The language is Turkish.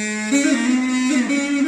Müzik